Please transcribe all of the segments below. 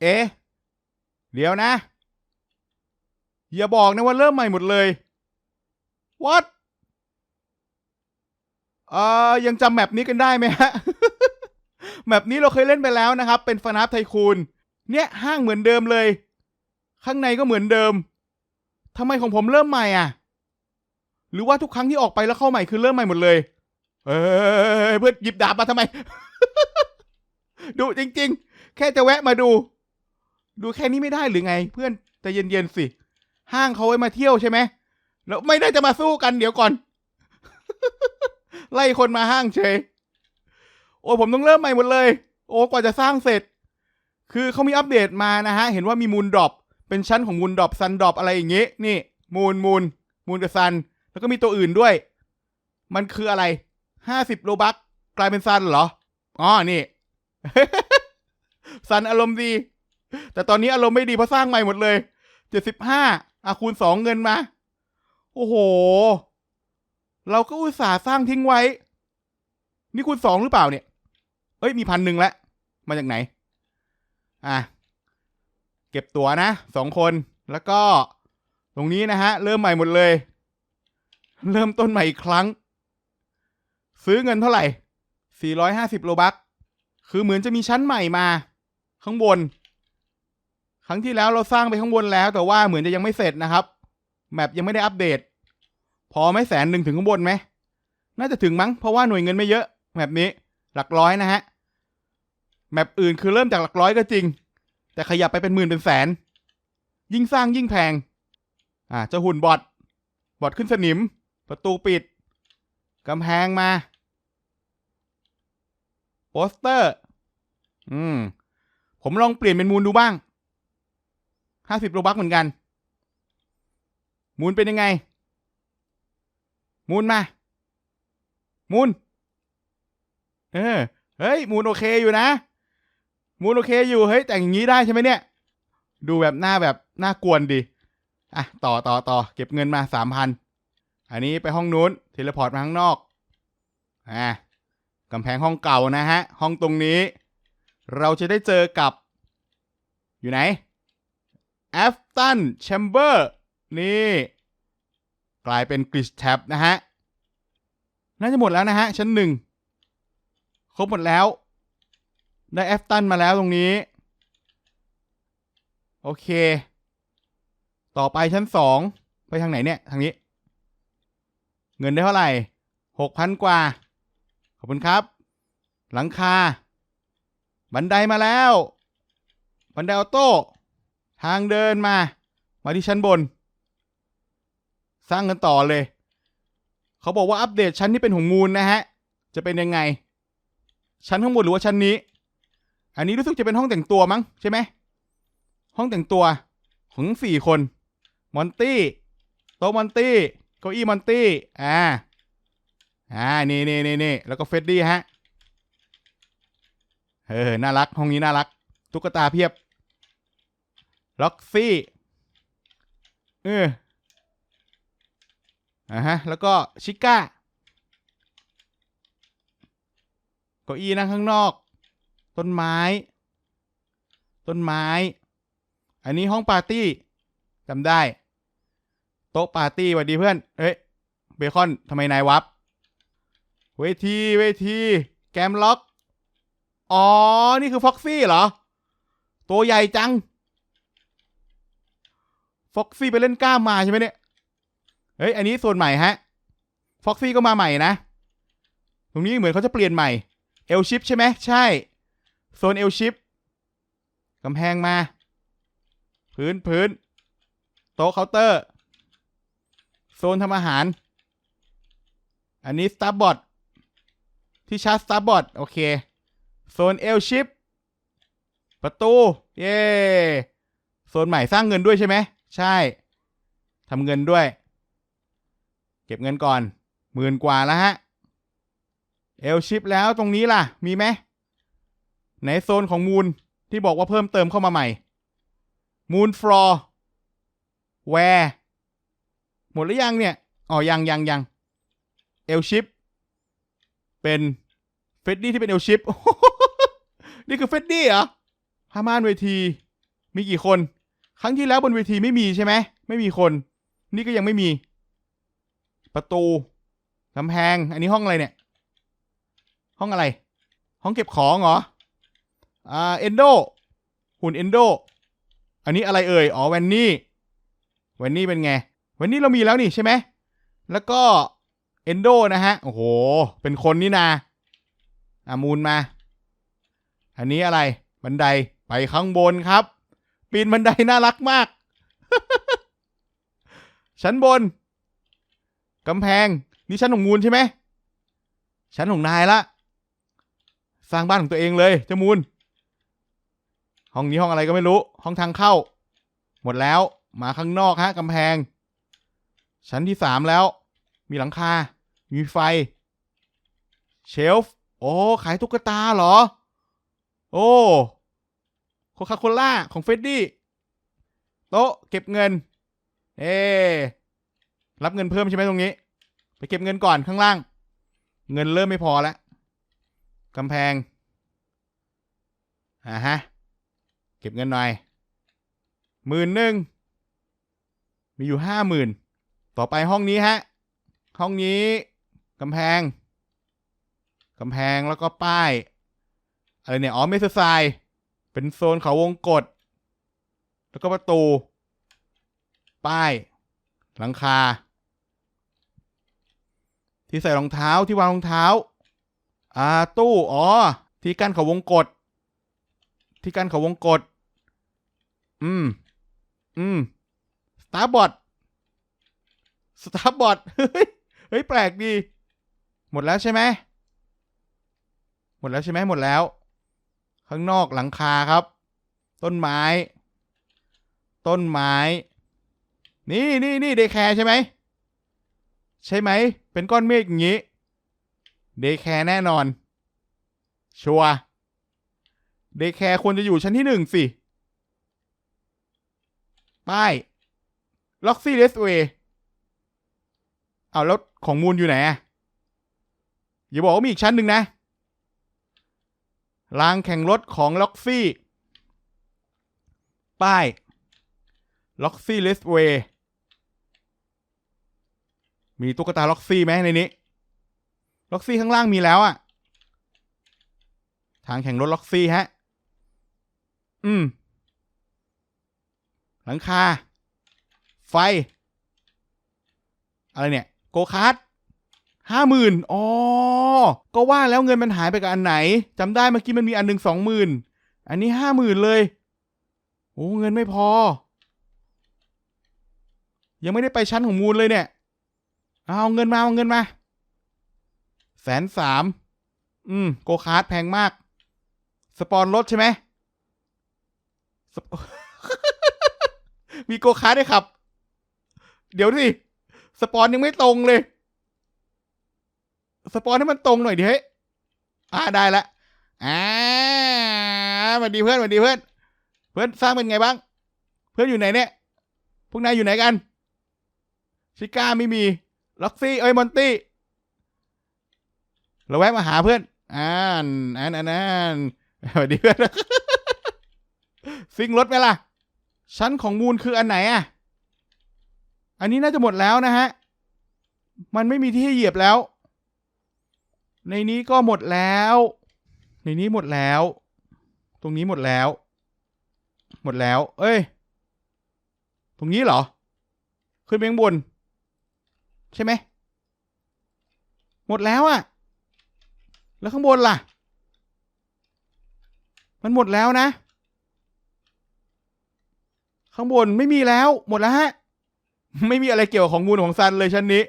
เอ๊ะ เดี๋ยวนะ อย่าบอกนะว่าเริ่มใหม่หมดเลย what เอ่อยังจำแมปนี้กันได้ไหมฮะ แมปนี้เราเคยเล่นไปแล้วนะครับ เป็นฟนาฟไทคูนเนี่ยห้างเหมือนเดิมเลย ข้างในก็เหมือนเดิมทำไมของผมเริ่มใหม่อะ หรือว่าทุกครั้งที่ออกไปแล้วเข้าใหม่คือเริ่มใหม่หมดเลย เออเพื่อนหยิบดาบมาทำไม ดูจริง ๆ แค่จะแวะมาดู ดูแค่นี้ไม่ได้หรือไง เพื่อนใจเย็นๆสิ ห้างเขาไว้มาเที่ยวใช่ไหมแล้วไม่ได้จะมาสู้กันเดี๋ยวก่อน ไล่คนมาห้างเฉยโอ้ผมต้องเริ่มใหม่หมดเลย โอ้กว่าจะสร้างเสร็จ คือเขามีอัปเดตมานะฮะ เห็นว่ามีมูลดรอปเป็นชั้นของมูลดรอปซันดรอปอะไรอย่างเงี้ นี่ มูลมูลมูลกับซัน แล้วก็มีตัวอื่นด้วย มันคืออะไรห้าสิบโลบักกลายเป็นซันเหรออ๋อนี่ซันอารมณ์ดี แต่ตอนนี้อารมณ์ไม่ดีเพราะสร้างใหม่หมดเลยเจ็ดสิบห้าอะคูณสองเงินมา โอ้โห เราก็อุตส่าห์สร้างทิ้งไว้ นี่คูณสองหรือเปล่าเนี่ย เอ้ยมีพันหนึ่งแล้วมาจากไหน อะ เก็บตั๋วนะสองคนแล้วก็ตรงนี้นะฮะ เริ่มใหม่หมดเลย เริ่มต้นใหม่อีกครั้ง ซื้อเงินเท่าไหร่ 450 โลบัคคือเหมือนจะมีชั้นใหม่มา ข้างบน ครั้งที่แล้วเราสร้างไปข้างบนแล้ว แต่ว่าเหมือนจะยังไม่เสร็จนะครับ แมปยังไม่ได้อัปเดต พอไหม่แสนหนึ่งถึงข้างบนไหม น่าจะถึงมั้ง เพราะว่าหน่วยเงินไม่เยอะ แมปนี้ หลักร้อยนะฮะ แมปอื่นคือเริ่มจากหลักร้อยก็จริง แต่ขยับไปเป็นหมื่นเป็นแสน ยิ่งสร้างยิ่งแพง อ่าจะหุ่นบอทบอทขึ้นสนิม ประตูปิดกำแพงมา โปสเตอร์ อืม ผมลองเปลี่ยนเป็นมูลดูบ้าง ห้าสิบโลบักเหมือนกัน มูลเป็นยังไง มูลมา มูล เออ เฮ้ย มูลโอเคอยู่นะ มูลโอเคอยู่ เฮ้ย แต่งอย่างนี้ได้ใช่ไหมเนี่ย ดูแบบหน้าแบบหน่ากวนดี อะ ต่อต่อต่อ เก็บเงินมาสามพัน อันนี้ไปห้องนู้น เทเลพอร์ตมาข้างนอก อ่ากำแพงห้องเก่านะฮะ ห้องตรงนี้ เราจะได้เจอกับ อยู่ไหน แอฟตันแชมเบอร์นี่กลายเป็นกริชแท็บนะฮะ น่าจะหมดแล้วนะฮะ ชั้นหนึ่งครบหมดแล้ว ได้แอฟตันมาแล้วตรงนี้ โอเค ต่อไปชั้นสองไปทางไหนเนี่ย ทางนี้ เงินได้เท่าไหร่หกพันกว่า ขอบคุณครับ หลังคา บันไดมาแล้ว บันไดออโต้ ทางเดินมา มาที่ชั้นบน สร้างกันต่อเลย เขาบอกว่าอัปเดตชั้นที่เป็นของมูลนะฮะ จะเป็นยังไง ชั้นข้างบนหรือว่าชั้นนี้ อันนี้รู้สึกจะเป็นห้องแต่งตัวมั้งใช่ไหม ห้องแต่งตัวของสี่คน มอนตี้ โต๊ะมอนตี้ เก้าอี้มอนตี้ อ่า อ่า นี่นี่นี่นี่แล้วก็เฟดดี้ฮะ เออ น่ารัก ห้องนี้น่ารัก ตุ๊กตาเพียบ ล็อกซี่เอออ่าฮะ แล้วก็ชิก้าเก้าอี้นั่งข้างนอก ต้นไม้ ต้นไม้ อันนี้ห้องปาร์ตี้จำได้ โต๊ะปาร์ตี้สวัสดีเพื่อน เอ้ย เบคอนทำไมนายวับ เวที เวที แกมล็อก อ๋อ นี่คือฟ็อกซี่เหรอ ตัวใหญ่จัง ฟ็อกซี่ไปเล่นกล้ามมาใช่ไหมเนี่ย เฮ้ย อันนี้ส่วนใหม่ฮะ ฟ็อกซี่ก็มาใหม่นะ ตรงนี้เหมือนเขาจะเปลี่ยนใหม่ เอลชิปใช่ไหม ใช่ โซนเอลชิปกำแพงมา พื้นพื้น โต๊ะเคาน์เตอร์ โซนทำอาหาร อันนี้สตาร์บอทที่ชาร์จสตาร์บอทโอเค โซนเอลชิปประตู เย้โซนใหม่สร้างเงินด้วยใช่ไหม ใช่ทำเงินด้วย เก็บเงินก่อนหมื่นกว่าแล้วฮะเอลชิปแล้วตรงนี้ล่ะ มีไหมในโซนของมูลที่บอกว่าเพิ่มเติมเข้ามาใหม่มูลฟลอร์แวร์หมดหรือยังเนี่ย อ๋อ ยังยังยังเอลชิปเป็นเฟดดี้ที่เป็นเอลชิปนี่คือเฟดดี้เหรอผ้าม่านเวที มีกี่คน ครั้งที่แล้วบนเวทีไม่มีใช่ไหม ไม่มีคน นี่ก็ยังไม่มี ประตูกำแพง อันนี้ห้องอะไรเนี่ย ห้องอะไร ห้องเก็บของเหรอ อ่า เอนโด หุ่นเอนโด อันนี้อะไรเอ่ย อ๋อแวนนี่ แวนนี่เป็นไง แวนนี่เรามีแล้วนี่ใช่ไหม แล้วก็เอนโดนะฮะ โอ้โห เป็นคนนี่นาอามูลมา อันนี้อะไร บันได ไปข้างบนครับ ปีนบันไดน่ารักมาก ชั้นบนกำแพง นี่ชั้นของมูลใช่ไหมชั้นของนายละ สร้างบ้านของตัวเองเลยเจ้ามูล ห้องนี้ห้องอะไรก็ไม่รู้ ห้องทางเข้า หมดแล้ว มาข้างนอกฮะกำแพง ชั้นที่สามแล้ว มีหลังคา มีไฟ เชลฟ์ โอ้ ขายตุ๊กตาเหรอ โอ้ คคาโคล่าของเฟรดดี้โต๊ะเก็บเงิน เอ รับเงินเพิ่มใช่ไหมตรงนี้ ไปเก็บเงินก่อนข้างล่าง เงินเริ่มไม่พอแล้วกำแพงอ่าฮะ เก็บเงินหน่อยหมื่นหนึ่งมีอยู่ห้าหมื่นต่อไปห้องนี้ฮะ ห้องนี้กำแพงกำแพงแล้วก็ป้าย อะไรเนี่ย อ๋อเมสไซน์ เป็นโซนเขาวงกฏแล้วก็ประตู ป้าย หลังคา ที่ใส่รองเท้าที่วางรองเท้า อ่า ตู้อ๋อ ที่กั้นเขาวงกฏที่กั้นเขาวงกฏอืม อืมสตาร์บอทสตาร์บอทเฮ้ยเฮ้ย แปลกดี หมดแล้วใช่ไหม หมดแล้วใช่ไหมหมดแล้ว ข้างนอกหลังคาครับ ต้นไม้ ต้นไม้ นี่นี่นี่เดย์แคร์ใช่ไหม ใช่ไหม เป็นก้อนเมฆอย่างนี้ เดย์แคร์แน่นอน ชัวเดย์แคร์ควรจะอยู่ชั้นที่หนึ่งสิ ป้ายล็อกซี่เลสเวย์เอาแล้วของมูลอยู่ไหนอย่าบอกว่ามีอีกชั้นหนึ่งนะ รางแข่งรถของล็อกซี่ ป้ายล็อกซี่เลสเวย์มีตุ๊กตาล็อกซี่ไหมในนี้ ล็อกซี่ข้างล่างมีแล้วอะทางแข่งรถล็อกซี่ฮะ อืม หลังคา ไฟ อะไรเนี่ย โกคาร์ด ห้าหมื่นอ๋อ ก็ว่าแล้วเงินมันหายไปกับอันไหนจำได้เมื่อกี้มันมีอันหนึ่งสองหมื่นอันนี้ห้าหมื่นเลย โอ้เงินไม่พอ ยังไม่ได้ไปชั้นของมูลเลยเนี่ย เอาเงินมาเอาเงินมาแสนสาม อืม โกคาร์ดแพงมาก สปอนรถใช่ไหม มีโกคาร์ดด้วยครับ เดี๋ยวสิ สปอนยังไม่ตรงเลย สปอนให้มันตรงหน่อยดิเฮ้ยอ่าได้ละอ่าสวัสดีเพื่อนสวัสดีเพื่อน เพื่อนสร้างเป็นไงบ้าง เพื่อนอยู่ไหนเนี่ย พวกนายอยู่ไหนกัน ชิก้าไม่มี ล็อกซี่ เอ้ยมอนตี้เราแวะมาหาเพื่อนอ่านอ่านอ่านอ่านสวัสดีเพื่อนซิงรถไหมล่ะ ชั้นของมูลคืออันไหนอะ อันนี้น่าจะหมดแล้วนะฮะ มันไม่มีที่ให้เหยียบแล้ว ในนี้ก็หมดแล้ว ในนี้หมดแล้ว ตรงนี้หมดแล้ว หมดแล้ว เอ้ย ตรงนี้เหรอ ขึ้นไปข้างบน ใช่ไหม หมดแล้วอะแล้วข้างบนล่ะ มันหมดแล้วนะ ข้างบนไม่มีแล้ว หมดแล้วฮะ ไม่มีอะไรเกี่ยวกับของมูลของซันเลยชั้นนี้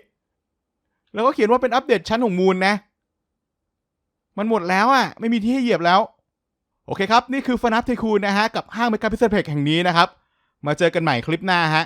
แล้วก็เขียนว่าเป็นอัปเดตชั้นของมูลนะ มันหมดแล้วอะไม่มีที่ให้เหยียบแล้ว โอเคครับ นี่คือฟนับเทคูนนะฮะ กับห้างเมกาพิเศษเพกแห่งนี้นะครับ มาเจอกันใหม่คลิปหน้าฮะ